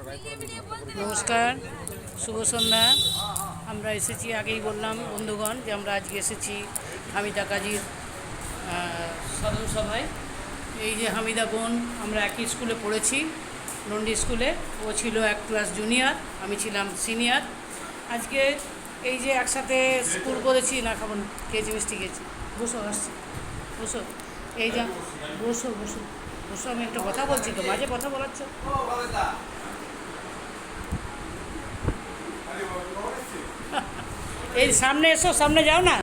নমস্কার, শুভ সন্ধ্যা। আমরা এসেছি, আগেই বললাম বন্ধুগণ যে আমরা আজকে এসেছি হামিদা কাজীর স্মরণ সভায়। এই যে হামিদা বোন, আমরা একই স্কুলে পড়েছি, নন্ডি স্কুলে। ও ছিল এক ক্লাস জুনিয়র, আমি ছিলাম সিনিয়র। আজকে এই যে একসাথে স্কুল করেছি, না খাব না, খেয়েছি, মিষ্টি খেয়েছি। বসো, আসছি। বসো। এই যে, বসো বসো। বসো, আমি একটা কথা বলছি তো, মাঝে কথা বলাচ্ছ এই সামনে এসো, সামনে যাও না।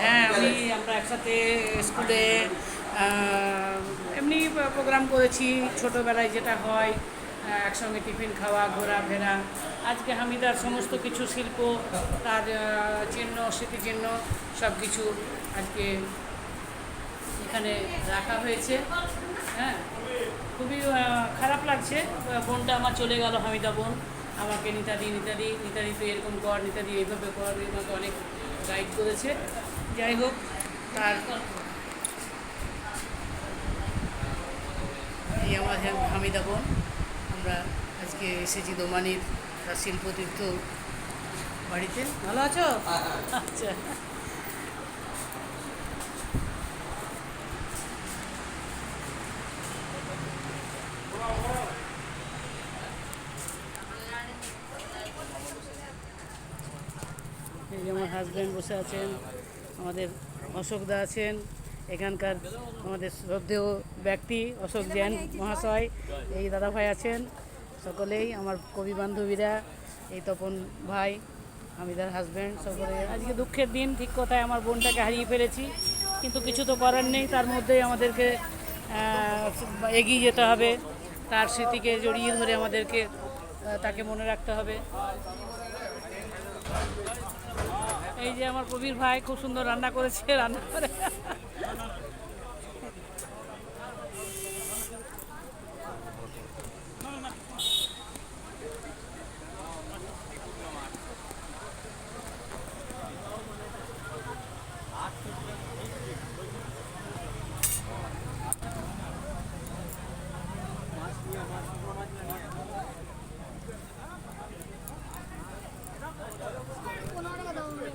হ্যাঁ আমি আমরা একসাথে স্কুলে এমনি প্রোগ্রাম করেছি, ছোটোবেলায় যেটা হয় একসঙ্গে টিফিন খাওয়া, ঘোরাফেরা। আজকে হামিদার সমস্ত কিছু শিল্প, তার চিহ্ন, স্মৃতিচিহ্ন সব কিছু আজকে এখানে রাখা হয়েছে। হ্যাঁ খুবই খারাপ লাগছে। বোনটা আমার চলে গেল হামিদা বোন। আমাকে নিতাদি নিতাদি নিতাদি তুই এরকম কর নিতাদি এইভাবে কর আমাকে অনেক গাইড করেছে। যাই হোক তার এই আমার হ্যাঁ- হামিদা বোন। আমরা আজকে এসেছি দোমানির তার শিল্পতীর্থ বাড়িতে। ভালো আছো? আচ্ছা। এই যে আমার হাজব্যান্ড বসে আছেন, আমাদের অশোকদা আছেন, এখানকার আমাদের শ্রদ্ধেয় ব্যক্তি অশোক জৈন মহাশয়, এই দাদাভাই আছেন, সকলেই আমার কবি বান্ধবীরা, এই তপন ভাই আমিদার হাজব্যান্ড সকলে। আজকে দুঃখের দিন, ঠিক কথায় আমার বোনটাকে হারিয়ে ফেলেছি, কিন্তু কিছু তো করার নেই, তার মধ্যেই আমাদেরকে এগিয়ে যেতে হবে, তার স্মৃতিকে জড়িয়ে ধরে আমাদেরকে তাকে মনে রাখতে হবে। এই যে আমার কবির ভাই খুব সুন্দর রান্না করেছে রান্না করে।